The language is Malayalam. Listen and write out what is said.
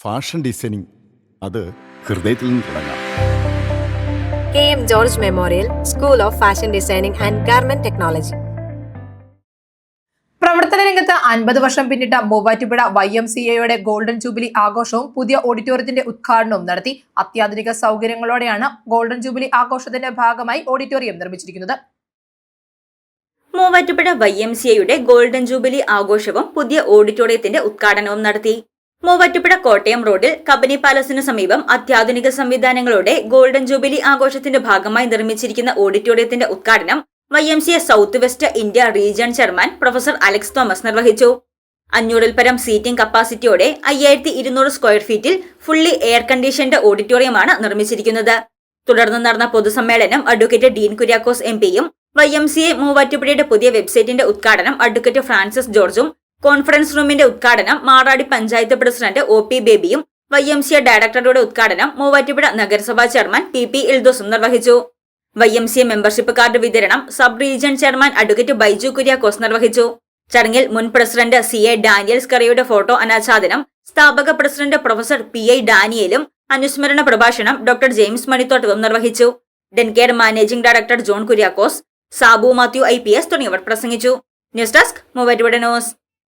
Fashion designing. അത് ഹൃദയത്തിൽ നിന്ന് തുടങ്ങാം. K M George memorial school of fashion designing and garment technology. പ്രവർത്തന രംഗത്ത് അൻപത് വർഷം പിന്നിട്ട മൂവാറ്റുപുഴ വൈ എം സി എയുടെ ഗോൾഡൻ ജൂബിലി ആഘോഷവും പുതിയ ഓഡിറ്റോറിയത്തിന്റെ ഉദ്ഘാടനവും നടത്തി. അത്യാധുനിക സൗകര്യങ്ങളോടെയാണ് ഗോൾഡൻ ജൂബിലി ആഘോഷത്തിന്റെ ഭാഗമായി ഓഡിറ്റോറിയം നിർമ്മിച്ചിരിക്കുന്നത്. മൂവാറ്റുപുഴ വൈ എം സി എയുടെ ഗോൾഡൻ ജൂബിലി ആഘോഷവും പുതിയ ഓഡിറ്റോറിയത്തിന്റെ ഉദ്ഘാടനവും നടത്തി. മൂവാറ്റുപുഴ കോട്ടയം റോഡിൽ കബനി പാലസിനു സമീപം അത്യാധുനിക സംവിധാനങ്ങളോടെ ഗോൾഡൻ ജൂബിലി ആഘോഷത്തിന്റെ ഭാഗമായി നിർമ്മിച്ചിരിക്കുന്ന ഓഡിറ്റോറിയത്തിന്റെ ഉദ്ഘാടനം Y M C A south west India region chairman professor Alex Thomas നിർവഹിച്ചു. അഞ്ഞൂറിൽ പരം സീറ്റിംഗ് കപ്പാസിറ്റിയോടെ അയ്യായിരത്തി ഇരുന്നൂറ് സ്ക്വയർ ഫീറ്റിൽ ഫുള്ളി എയർ കണ്ടീഷൻഡ് ഓഡിറ്റോറിയമാണ് നിർമ്മിച്ചിരിക്കുന്നത്. തുടർന്ന് നടന്ന പൊതുസമ്മേളനം അഡ്വക്കേറ്റ് ഡീൻ കുര്യാക്കോസ് എം പിയും വൈ എം സി എ മൂവാറ്റുപുഴയുടെ പുതിയ വെബ്സൈറ്റിന്റെ ഉദ്ഘാടനം അഡ്വക്കേറ്റ് ഫ്രാൻസിസ് ജോർജും കോൺഫറൻസ് റൂമിന്റെ ഉദ്ഘാടനം Maradi panchayat president O P ബേബിയും Y M C A ഡയറക്ടറുടെ ഉദ്ഘാടനം മൂവാറ്റുപുഴ നഗരസഭാ ചെയർമാൻ പി പി ഇൽദോസും നിർവഹിച്ചു. Y M C A membership card വിതരണം sub region chairman advocate Baiju Kuriakose നിർവഹിച്ചു. ചടങ്ങിൽ മുൻ പ്രസിഡന്റ് സി എ ഡാനിയൽ സ്കറിയുടെ ഫോട്ടോ അനാച്ഛാദനം സ്ഥാപക പ്രസിഡന്റ് പ്രൊഫസർ പി ഐ ഡാനിയലും അനുസ്മരണ പ്രഭാഷണം ഡോക്ടർ ജെയിംസ് മണിത്തോട്ടവും നിർവഹിച്ചു. Dencare managing director John Kuriakose Sabu Mathew I P S തുടങ്ങിയവർ പ്രസംഗിച്ചു. News desk Muvattupuzha news.